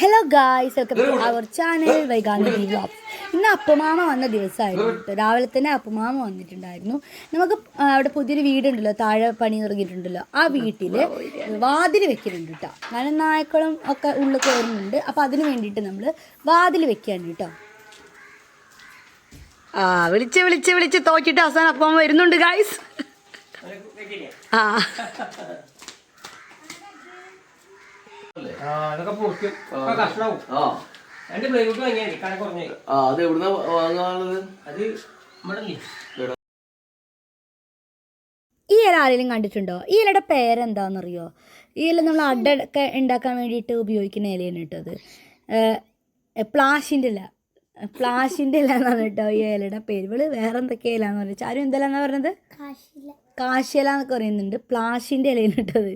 Hello guys welcome to our channel Vaikanthi vlogs ഇന്ന് അപ്പമാമ വന്ന ദിവസമായിരുന്നു. കേട്ടോ രാവിലെ തന്നെ അപ്പമാമ വന്നിട്ടുണ്ടായിരുന്നു. നമുക്ക് അവിടെ പുതിയൊരു വീടുണ്ടല്ലോ താഴെ പണി തുടങ്ങിയിട്ടുണ്ടല്ലോ. ആ വീട്ടിൽ വാതിൽ വെക്കുന്നുണ്ട് കേട്ടോ കാരണം നായ്ക്കളും ഒക്കെ ഉള്ളിൽ കയറുന്നുണ്ട്. അപ്പോൾ അതിന് വേണ്ടിയിട്ട് നമ്മൾ വാതിൽ വെക്കുകയാണ് കേട്ടോ ആ വിളിച്ച് വിളിച്ച് വിളിച്ച് തോറ്റിട്ട് അവസാനം അപ്പമാമ വരുന്നുണ്ട് ഗായ്സ് ആ. ആ അത് എവിടുന്ന വാങ്ങാനുള്ളത്? അത് ഇല്ലേ? ഈ ഇല ആരെങ്കിലും കണ്ടിട്ടുണ്ടോ? ഈ ഇലയുടെ പേരെന്താണെന്നറിയോ ഈ ഇല നമ്മൾ അടയൊക്കെ ഉണ്ടാക്കാൻ വേണ്ടിയിട്ട് ഉപയോഗിക്കുന്ന ഇലയാണ് കേട്ടോ അത്. പ്ലാഷിന്റെ ഇല. പ്ലാഷിന്റെ ഇല എന്നാണ് കേട്ടോ ഈ ഇലയുടെ പേര്. ഇവൾ വേറെ എന്തൊക്കെ ഇല എന്ന് പറയുന്നത് ആരും എന്തെല്ലാന്നാ പറഞ്ഞത് കാശിയില എന്നൊക്കെ പറയുന്നുണ്ട്. പ്ലാഷിന്റെ ഇലയാണ് കേട്ടത്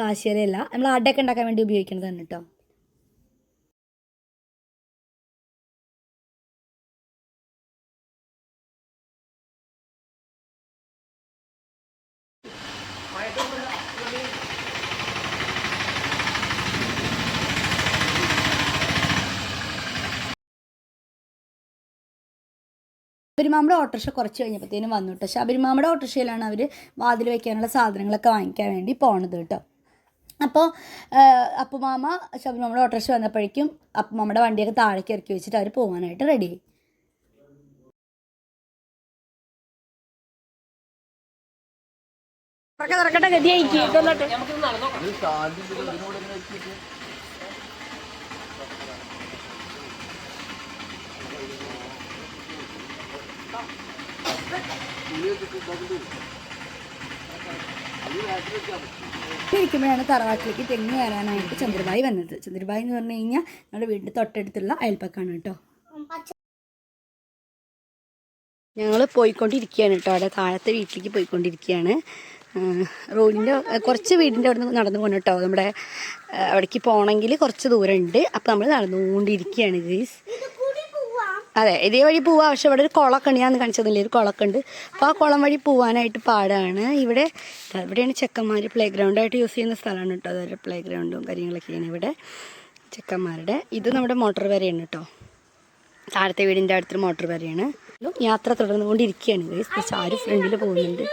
കാശിയില നമ്മൾ അടയൊക്കെ ഉണ്ടാക്കാൻ വേണ്ടി ഉപയോഗിക്കുന്നതാണ് കേട്ടോ. ശബരിമാമയുടെ ഓട്ടോറിക്ഷ കുറച്ച് കഴിഞ്ഞപ്പോഴത്തേനും വന്നു കേട്ടോ. ശബരിമാമയുടെ ഓട്ടോറിക്ഷയിലാണ് അവർ വാതിൽ വയ്ക്കാനുള്ള സാധനങ്ങളൊക്കെ വാങ്ങിക്കാൻ വേണ്ടി പോണത് കേട്ടോ. അപ്പോൾ അപ്പുമാമ ശബരിമാമയുടെ ഓട്ടോറിക്ഷ വന്നപ്പോഴേക്കും അപ്പുമാമയുടെ വണ്ടിയൊക്കെ താഴേക്ക് ഇറക്കി വെച്ചിട്ട് അവർ പോകാനായിട്ട് റെഡിയായി ആയി. തുറക്കട്ടെ ഗതിയായി ഇതൊന്നിട്ട് ഇരിക്കുമ്പോഴാണ് തറവാട്ടിലേക്ക് തെങ്ങ് കയറാനായിട്ട് ചന്ദ്രബായി വന്നത്. ചന്ദ്രബായി എന്ന് പറഞ്ഞു കഴിഞ്ഞാൽ നമ്മുടെ വീടിന്റെ തൊട്ടടുത്തുള്ള അയൽപ്പക്കാണ് കേട്ടോ. ഞങ്ങൾ പോയിക്കൊണ്ടിരിക്കുകയാണ് കേട്ടോ. അവിടെ താഴത്തെ വീട്ടിലേക്ക് പോയിക്കൊണ്ടിരിക്കുകയാണ്. റോഡിന്റെ കുറച്ച് വീടിന്റെ അവിടെ നിന്ന് നടന്നു പോകണം കേട്ടോ. നമ്മുടെ അവിടേക്ക് പോകണമെങ്കിൽ കുറച്ച് ദൂരമുണ്ട്. അപ്പോൾ നമ്മൾ നടന്നുകൊണ്ടിരിക്കുകയാണ് ഗീസ് അതെ ഇതേ വഴി പോവാ. പക്ഷെ ഇവിടെ ഒരു കുളമൊക്കെ ഉണ്ട് ഞാൻ കാണിച്ചതില്ലേ ഒരു കുളമൊക്കെ ഉണ്ട് അപ്പോൾ ആ കുളം വഴി പോവാനായിട്ട് പാടാണ്. ഇവിടെ ഇവിടെയാണ് ചെക്കന്മാർ പ്ലേ ഗ്രൗണ്ടായിട്ട് യൂസ് ചെയ്യുന്ന സ്ഥലമാണ് കേട്ടോ. അതൊരു പ്ലേ ഗ്രൗണ്ടും കാര്യങ്ങളൊക്കെയാണ് ഇവിടെ ചെക്കന്മാരുടെ. ഇത് നമ്മുടെ മോട്ടോർ വരെയാണ് കേട്ടോ. താഴത്തെ വീടിന്റെ അടുത്തൊരു മോട്ടോർ വരെയാണ്. യാത്ര തുടർന്നുകൊണ്ടിരിക്കുകയാണ് ആരും ഫ്രണ്ടിൽ പോകുന്നുണ്ട്.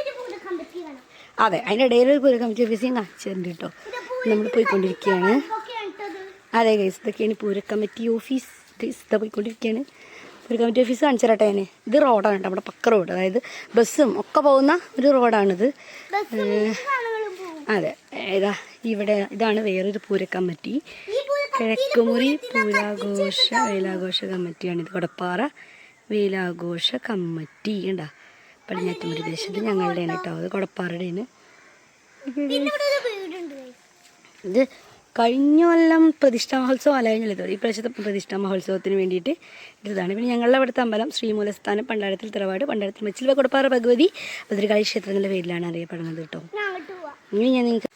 അതെ അതിന്റെ ഇടയിൽ ഒരു പൂരക്കമ്മിറ്റി ഓഫീസിയും കാണിച്ചിട്ടുണ്ട് കേട്ടോ. നമ്മൾ പോയിക്കൊണ്ടിരിക്കുകയാണ്. അതെ ഗൈസ് ഇതൊക്കെയാണ് പൂരക്കമ്മിറ്റി ഓഫീസ് ഗൈസ് ഇതാ പോയിക്കൊണ്ടിരിക്കുകയാണ്. പൂര കമ്മിറ്റി ഓഫീസ് കാണിച്ചു തരട്ടെ ഞാൻ ഇത് റോഡാണ് കേട്ടോ നമ്മുടെ പക്ക റോഡ് അതായത് ബസ്സും ഒക്കെ പോകുന്ന ഒരു റോഡാണിത് അതെ. ഏതാ ഇവിടെ ഇതാണ് വേറൊരു പൂര കമ്മിറ്റി. കിഴക്കുമുറി പൂരാഘോഷ വേലാഘോഷ കമ്മിറ്റിയാണ് ഇത് കൊടപ്പാറ വേലാഘോഷ കമ്മിറ്റി ഉണ്ടാ പടിഞ്ഞാറ്റുമുറി ദേശത്ത് ഞങ്ങളുടെയാണ് കേട്ടോ അത് കൊടപ്പാറയുടെയാണ്. ഇത് കഴിഞ്ഞ കൊല്ലം പ്രതിഷ്ഠാ മഹോത്സവം അല്ല കഴിഞ്ഞല്ലോ ഈ പ്രാവശ്യത്തെ പ്രതിഷ്ഠാ മഹോത്സവത്തിന് വേണ്ടിയിട്ട് ഇതാണ് പിന്നെ ഞങ്ങളുടെ അവിടുത്തെ അമ്പലം ശ്രീമൂലസ്ഥാനം പണ്ടാരത്തിൽ തിറവാട് പണ്ടാരത്തിൽ മച്ചിൽ കൊടുപ്പാറ ഭഗവതി ഭദ്രകാളി ക്ഷേത്രങ്ങളുടെ പേരിലാണ് അറിയപ്പെടുന്നത് കേട്ടോ. ഇനി ഞാൻ നിങ്ങൾക്ക്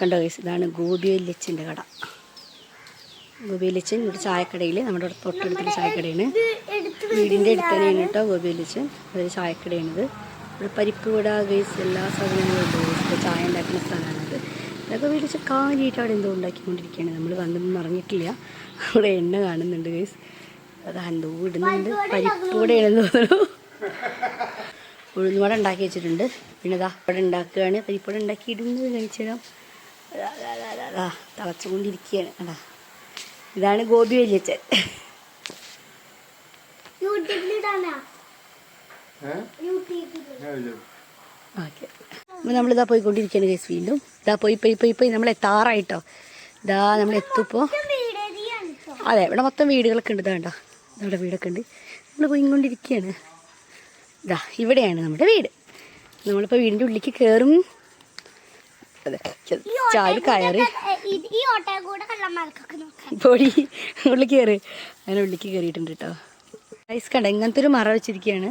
കണ്ടോ വയസ്സ് ഇതാണ് ഗോപിയല്ലച്ചന്റെ കട. ഗോപിയല്ലച്ചൻ ഒരു ചായക്കടയിൽ നമ്മുടെ ഇവിടെ തൊട്ടടുത്തൊരു ചായക്കടയാണ്. വീടിന്റെ അടുത്ത് തന്നെയാണ് കേട്ടോ ഗോപിയല്ലച്ചൻ. അതൊരു ചായക്കടയാണിത്. ഇവിടെ പരിപ്പ് വട ഗൈസ് എല്ലാ സാധനങ്ങളും ഉണ്ട് ചായ ഉണ്ടാക്കുന്ന സ്ഥലമാണിത്. ഇതൊക്കെ വിളിച്ച് കാര്യമായിട്ട് അവിടെ എന്തോ ഉണ്ടാക്കിക്കൊണ്ടിരിക്കുകയാണ്. നമ്മൾ വന്നൊന്നും അറിഞ്ഞിട്ടില്ല. അവിടെ എണ്ണ കാണുന്നുണ്ട് ഗൈസ് അത് എന്തോ ഇടുന്നുണ്ട്. പരിപ്പൂടെ തോന്നുന്നു. ഉഴുന്നുവട ഉണ്ടാക്കി വെച്ചിട്ടുണ്ട്. പിന്നെ ഇതാ ഇവിടെ ഉണ്ടാക്കുകയാണ്. പരിപ്പട ഉണ്ടാക്കി ഇടുന്നത് കഴിച്ചിടാം തളച്ചുകൊണ്ടിരിക്കുകയാണ്. അതാ ഇതാണ് ഗോപി വലിയച്ചൻ ഓക്കെ. അപ്പോൾ നമ്മളിതാ പോയിക്കൊണ്ടിരിക്കുകയാണ് കേസ് വീണ്ടും. ഇതാ പോയി പോയി പോയി പോയി. നമ്മൾ എത്താറായിട്ടോ ഇതാ നമ്മൾ എത്തുമ്പോൾ അതെ ഇവിടെ മൊത്തം വീടുകളൊക്കെ ഉണ്ട്. ഇതാ കണ്ടോ. നമ്മുടെ വീടൊക്കെ ഉണ്ട് നമ്മൾ പോയിക്കൊണ്ടിരിക്കുകയാണ് ഇതാ ഇവിടെയാണ് നമ്മുടെ വീട്. നമ്മളിപ്പോൾ വീടിന്റെ ഉള്ളിലേക്ക് കയറും അതെ ചെ- ചാടി കയറി. പൊടി ഉള്ളിൽ കയറി അങ്ങനെ ഉള്ളിലേക്ക് കയറിയിട്ടുണ്ട് കേട്ടോ ഐസ് കണ്ട ഇങ്ങനത്തെ ഒരു മറ വെച്ചിരിക്കുകയാണ്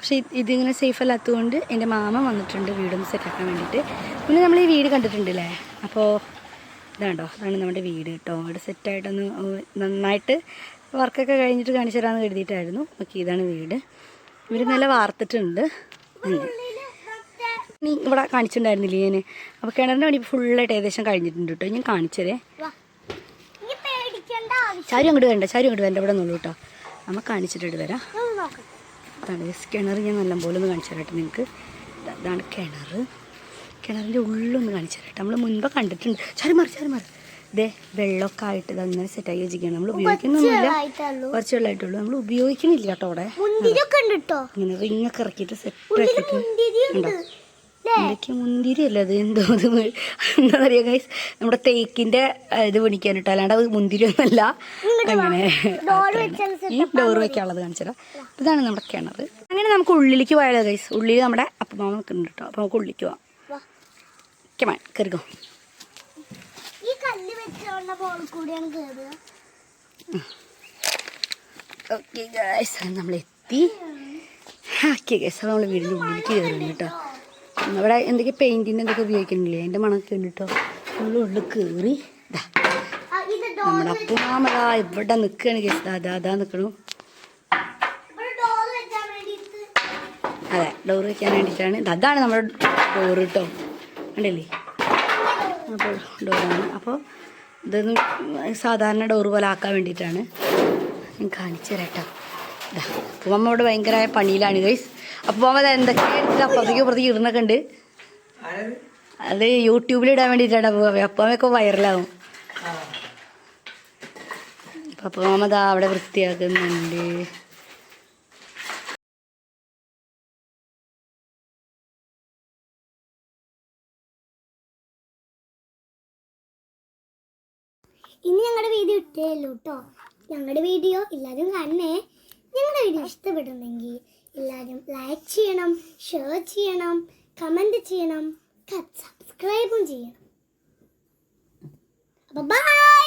പക്ഷേ ഇത് ഇതിങ്ങനെ സേഫ് അല്ലാത്തതുകൊണ്ട് എന്റെ മാമ വന്നിട്ടുണ്ട് വീടൊന്ന് സെറ്റാക്കാൻ വേണ്ടിയിട്ട്. പിന്നെ നമ്മൾ ഈ വീട് കണ്ടിട്ടുണ്ടല്ലേ? അപ്പോൾ ഇതാണ്ടോ അതാണ് നമ്മുടെ വീട് കേട്ടോ. ഇവിടെ സെറ്റായിട്ടൊന്ന് നന്നായിട്ട് വർക്കൊക്കെ കഴിഞ്ഞിട്ട് കാണിച്ചു തരാമെന്ന് കരുതിയിട്ടായിരുന്നു. ഓക്കെ ഇതാണ് വീട്. ഇവർ നല്ല വാർത്തിട്ടുണ്ട്. നീ ഇവിടെ കാണിച്ചിട്ടുണ്ടായിരുന്നില്ലേ ഞാൻ? അപ്പോൾ കിണറിന്റെ പണി ഫുള്ളായിട്ട് ഏകദേശം കഴിഞ്ഞിട്ടുണ്ട് കേട്ടോ. ഞാൻ കാണിച്ചതേ. ചാരി അങ്ങോട്ട് വേണ്ട ചാരി അങ്ങോട്ട് വേണ്ട ഇവിടെ നിന്നുള്ളൂ കേട്ടോ. നമ്മൾ കാണിച്ചിട്ട് വരാം. ഇതാണ് കിണർ ഞാൻ നല്ലപോലെ ഒന്ന് കാണിച്ചു തരട്ടെ നിങ്ങൾക്ക്. ഇതാണ് കിണർ. കിണറിന്റെ ഉള്ളൊന്ന് കാണിച്ചു തരട്ടെ. നമ്മൾ മുൻപ് കണ്ടിട്ടുണ്ട്. ചാരി മാറി ചാരി മാറി. ഇതേ വെള്ളമൊക്കെ ആയിട്ട് ഇത് അങ്ങനെ സെറ്റായി വെച്ചിരിക്കുകയാണ്. നമ്മൾ ഉപയോഗിക്കുന്നൊന്നുമില്ല. ആയിട്ടുള്ളൂ കുറച്ച് വെള്ളമായിട്ടുള്ളൂ. നമ്മൾ ഉപയോഗിക്കുന്നില്ല കേട്ടോ അവിടെ. ഇങ്ങനെ റിങ്ങൊക്കെ ഇറക്കിയിട്ട് സെറ്റ് ആക്കിയിട്ട് ഉണ്ടോ എന്തൊക്കെ മുന്തിരി അല്ല അത്? എന്തോ എന്താ പറയുക ഗൈസ് നമ്മുടെ തേക്കിന്റെ ഇത് പിടിക്കാൻ ഇട്ട അല്ലാണ്ട് അത് മുന്തിരി ഒന്നല്ല അങ്ങനെ ഈ ഡോർ വെക്കാനുള്ളത് കാണിച്ചുതരാം ഇതാണ് നമ്മുടെ കിണർ അങ്ങനെ നമുക്ക് ഉള്ളിലേക്ക് പോയാലോ ഗൈസ് ഉള്ളിൽ നമ്മുടെ അപ്പമാമ നിൽക്കുന്നുണ്ട് കേട്ടോ. അപ്പോൾ നമുക്ക് ഉള്ളിലേക്ക് പോവാം. കെമാൻ കയറിക്കോ ഓക്കെ ഗൈസ് നമ്മൾ എത്തി ഓക്കെ ഗൈസ് നമ്മൾ വീടിന്റെ ഉള്ളിലേക്ക് കയറുന്നു കേട്ടോ. അവിടെ എന്തൊക്കെ പെയിന്റിന്റെ എന്തൊക്കെ ഉപയോഗിക്കുന്നില്ലേ എന്റെ മണക്ക് കേട്ടോ നമ്മൾ ഉള്ളിൽ കയറി നമ്മുടെ അപ്പുമാമതാ ഇവിടെ നിൽക്കുകയാണ് ഗൈസ് അതാ ഇവിടെ വേണ്ടിയിട്ട് അതെ ഡോറ് വെക്കാൻ വേണ്ടിയിട്ടാണ്. അതാണ് നമ്മുടെ ഡോറ് കേട്ടോ കണ്ടില്ലേ? അപ്പോൾ ഡോറാണ് അപ്പോൾ ഇതൊന്നും സാധാരണ ഡോറ് പോലെ ആക്കാൻ വേണ്ടിയിട്ടാണ്. ഞാൻ കാണിച്ചു തരാം കേട്ടോ അമ്മ ഇവിടെ ഭയങ്കരമായ പണിയിലാണ് ഗൈസ് അപ്പോൾ അവൻ എന്തൊക്കെ എടുത്തിട്ട് അപ്പുറത്തേക്ക് അപ്പുറത്തേക്ക് ഇടുന്നൊക്കെ ഉണ്ട്. അത് യൂട്യൂബിൽ ഇടാൻ വേണ്ടിയിട്ടാണ്. അപ്പോൾ അപ്പമ്മയൊക്കെ വൈറലാവും. അപ്പോൾ അപ്പോൾ അവിടെ വൃത്തിയാക്കുന്നുണ്ട്. ഇനി ഞങ്ങളുടെ വീഡിയോ ഇട്ടേ ഉള്ളൂ കേട്ടോ ഞങ്ങളുടെ വീഡിയോ എല്ലാവരും കാണണേ ഞങ്ങളുടെ വീഡിയോ ഇഷ്ടപ്പെടുന്നെങ്കിൽ എല്ലാവരും ലൈക്ക് ചെയ്യണം ഷെയർ ചെയ്യണം കമന്റ് ചെയ്യണം സബ്സ്ക്രൈബും ചെയ്യണം. അപ്പോൾ ബൈ